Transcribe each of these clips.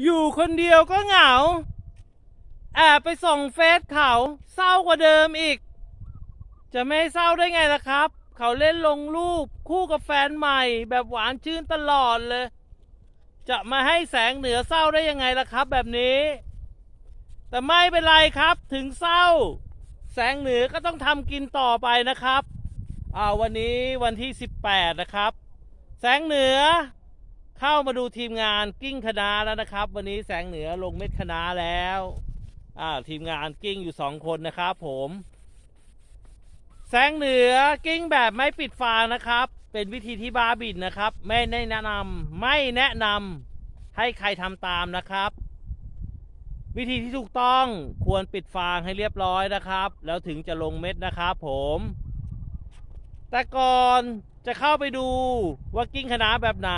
อยู่คนเดียวก็เหงา แอบไปส่องเฟซเขาเศร้ากว่าเดิมอีก จะไม่ให้เศร้าได้ไงล่ะครับ เขาเล่นลงรูปคู่กับแฟนใหม่ แบบหวานชื่นตลอดเลย จะมาให้แสงเหนือเศร้าได้ยังไงล่ะครับ แบบนี้ แต่ไม่เป็นไรครับถึงเศร้า แสงเหนือก็ต้องทำกินต่อไปนะครับอ่าวันนี้วันที่ 18 นะครับ แสงเหนือ เข้ามาดูทีมงานกิ้งคณะแล้วนะครับ วันนี้แสงเหนือลงเม็ดคณะแล้วอ่าทีมงานกิ้งอยู่สองคนนะครับผม แสงเหนือกิ้งแบบไม่ปิดฟางนะครับ เป็นวิธีที่บาบินนะครับ ไม่แนะนำไม่แนะนำให้ใครทำตามนะครับ วิธีที่ถูกต้องควรปิดฟางให้เรียบร้อยนะครับ แล้วถึงจะลงเม็ดนะครับผมแต่ก่อนจะเข้าไปดูว่ากิ้งคณะแบบไหน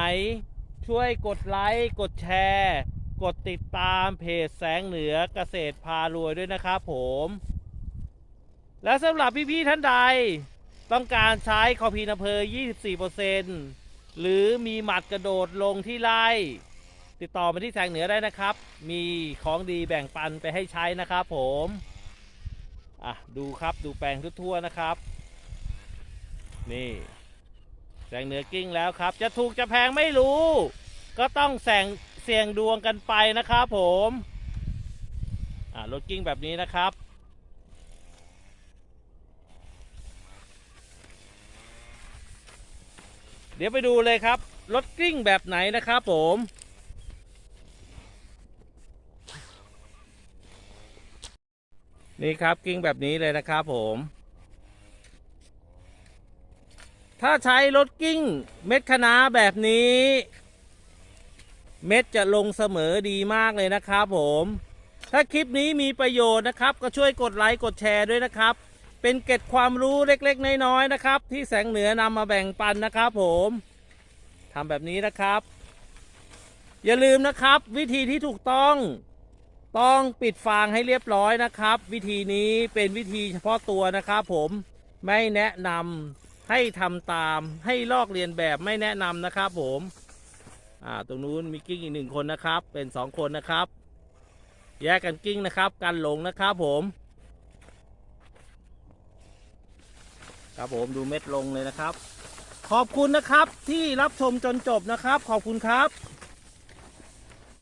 ช่วยกดไลค์กดแชร์ กดติดตามเพจแสงเหนือเกษตรพารวยด้วยนะครับผม และสำหรับพี่ๆท่านใด ต้องการใช้คอพีนาเพอ24%หรือมีหมัดกระโดดลงที่ไล่ติดต่อมาที่แสงเหนือได้นะครับ มีของดีแบ่งปันไปให้ใช้นะครับผมอะดูครับดูแปลงทั่วๆนะครับ นี่ งเหนือกิ้งแล้วครับ จะถูกจะแพงไม่รู้ ก็ต้องแสงเสี่ยงดวงกันไปนะครับผมอ่ารถกิ้งแบบนี้นะครับเดี๋ยวไปดูเลยครับ รถกิ้งแบบไหนนะครับผม นี่ครับกิ้งแบบนี้เลยนะครับผม ถ้าใช้รถกิ้งเม็ดคะน้าแบบนี้ เม็ดจะลงเสมอดีมากเลยนะครับผม ถ้าคลิปนี้มีประโยชน์นะครับ ก็ช่วยกดไลค์กดแชร์ด้วยนะครับ เป็นเก็ดความรู้เล็กๆ น้อยๆนะครับ ที่แสงเหนือนำมาแบ่งปันนะครับผมทำแบบนี้นะครับ อย่าลืมนะครับ วิธีที่ถูกต้องต้องปิดฟางให้เรียบร้อยนะครับ วิธีนี้เป็นวิธีเฉพาะตัวนะครับผมไม่แนะนำ ให้ทำตามให้ลอกเรียนแบบไม่แนะนำนะครับ ผมอ่าตรงนู้นมีกิ้งอีกหนึ่งคนนะครับ เป็นสองคนนะครับ แยกกันกิ้งนะครับ กันหลงนะครับผม ครับผมดูเม็ดลงเลยนะครับ ขอบคุณนะครับที่รับชมจนจบนะครับ ขอบคุณครับ